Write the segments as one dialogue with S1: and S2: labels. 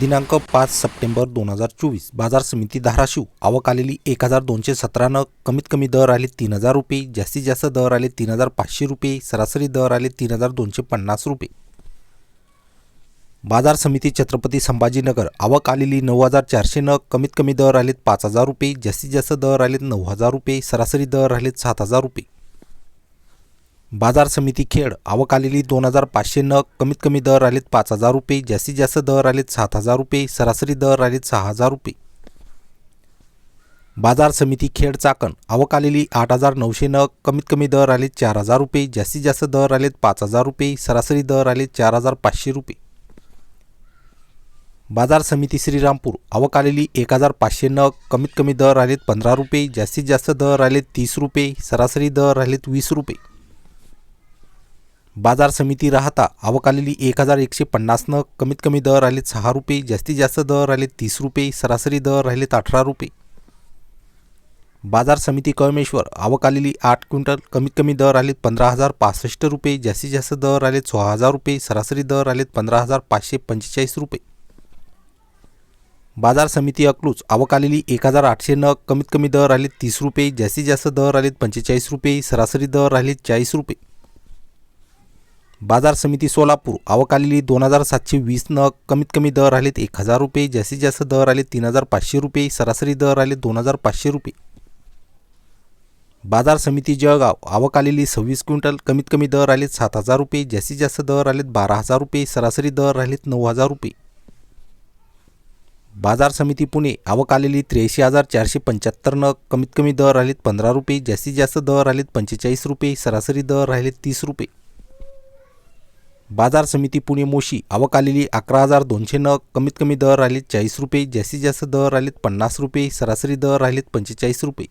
S1: दिनांक पाच सप्टेंबर दोन हजार चोवीस. बाजार समिती धाराशिव. आवक आलेली एक हजार दोनशे सतरा नग कमीत कमी दर आले तीन हजार रुपये जास्तीत जास्त दर आले तीन हजार पाचशे रुपये सरासरी दर आले तीन हजार दोनशे पन्नास रुपये. बाजार समिती छत्रपती संभाजीनगर. आवक आलेली नऊ हजार चारशे नग कमीत कमी दर आलेत पाच हजार रुपये जास्तीत जास्त दर आलेत नऊ हजार रुपये सरासरी दर आलेत सात हजार रुपये. बाजार समिती खेड. आवक आलेली दोन हजार पाचशे नग कमीत कमी दर आलेत पाच हजार रुपये. जास्तीत जास्त दर आलेत सात हजार रुपये. सरासरी दर आलेत सहा हजार रुपये. बाजार समिती खेड चाकण. आवक आलेली आठ हजार नऊशे नग कमीत कमी दर आलेत चार हजार रुपये. जास्तीत जास्त दर आलेत पाच हजार रुपये. सरासरी दर आलेत चार हजार पाचशे रुपये. बाजार समिती श्रीरामपूर. आवक आलेली एक हजार पाचशे नग कमीत कमी दर आलेत पंधरा रुपये. जास्तीत जास्त दर आलेत तीस रुपये. सरासरी दर आलेत वीस रुपये. बाजार समिती राहता आवक आलेली एक हजार एकशे पन्नास नग कमीत कमी दर आलेत सहा रुपये जास्तीत जास्त दर आलेत तीस रुपये सरासरी दर राहिलेत अठरा रुपये. बाजार समिती कळमेश्वर आवक आलेली आठ क्विंटल कमीत कमी दर आलेत पंधरा हजार पासष्ट रुपये जास्तीत जास्त दर आलेत सोळा हजार रुपये सरासरी दर आलेत पंधरा हजार पाचशे पंचेचाळीस रुपये. बाजार समिती अकलूज आवक आलेली एक हजार आठशे नग कमीत कमी दर आलेत तीस रुपये जास्तीत जास्त दर आलेत पंचेचाळीस रुपये सरासरी दर आलेत चाळीस रुपये. बाजार समिती सोलापूर आवक आलेली दोन हजार सातशे वीस नग कमीत कमी दर आलेत एक हजार रुपये जास्तीत जास्त दर आले तीन हजार पाचशे रुपये सरासरी दर आले दोन हजार पाचशे रुपये. बाजार समिती जळगाव आवक आलेली सव्वीस क्विंटल कमीत कमी दर आलेत सात हजार रुपये जास्तीत जास्त दर आलेत बारा हजार रुपये सरासरी दर आलेत नऊ हजार रुपये. बाजार समिती पुणे आवक आलेली त्र्याऐंशी हजार चारशे पंच्याहत्तर नग कमीत कमी दर आलेत पंधरा रुपये जास्तीत जास्त दर आलेत पंचेचाळीस रुपये सरासरी दर राहिलेत तीस रुपये. बाजार समिती पुणे मोशी आवक आलेली अकरा हजार दोनशे नग. कमीत कमी दर राहिलेत चाळीस रुपये जास्तीत जास्त दर राहिलेत पन्नास रुपये सरासरी दर राहिलेत पंचेचाळीस रुपये.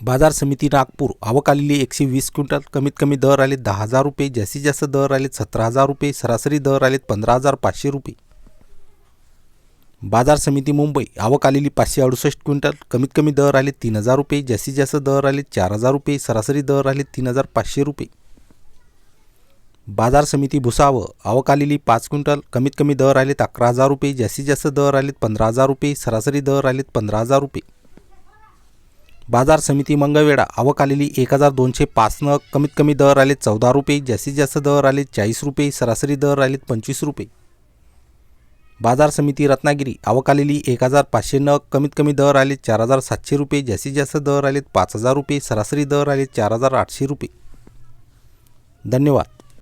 S1: बाजार समिती नागपूर आवक आलेली एकशे वीस क्विंटल. कमीत कमी दर आलेत दहा हजार रुपये जास्तीत जास्त दर आलेत सतरा हजार रुपये सरासरी दर आलेत पंधरा हजार पाचशे रुपये. बाजार समिती मुंबई आवक आलेली पाचशे अडुसष्ट क्विंटल. कमीत कमी दर आले तीन हजार रुपये जास्तीत जास्त दर आले चार हजार रुपये सरासरी दर आले तीन हजार पाचशे रुपये. बाजार समिती भुसावं. आवक पाच क्विंटल. कमीत कमी दर आलेत अकरा हजार रुपये. जास्तीत जास्त दर आलेत पंधरा हजार रुपये. सरासरी दर आलेत पंधरा हजार रुपये. बाजार समिती मंगळवेढा. आवक आलेली एक हजार दोनशे पाच नग. कमीत कमी दर आलेत चौदा रुपये. जास्तीत जास्त दर आलेत चाळीस रुपये. सरासरी दर आलेत पंचवीस रुपये. बाजार समिती रत्नागिरी. आवक आलेली एक हजार पाचशे नग. कमीत कमी दर आलेत चार हजार सातशे रुपये. जास्तीत जास्त दर आलेत पाच हजार रुपये. सरासरी दर आलेत चार हजार आठशे रुपये. धन्यवाद.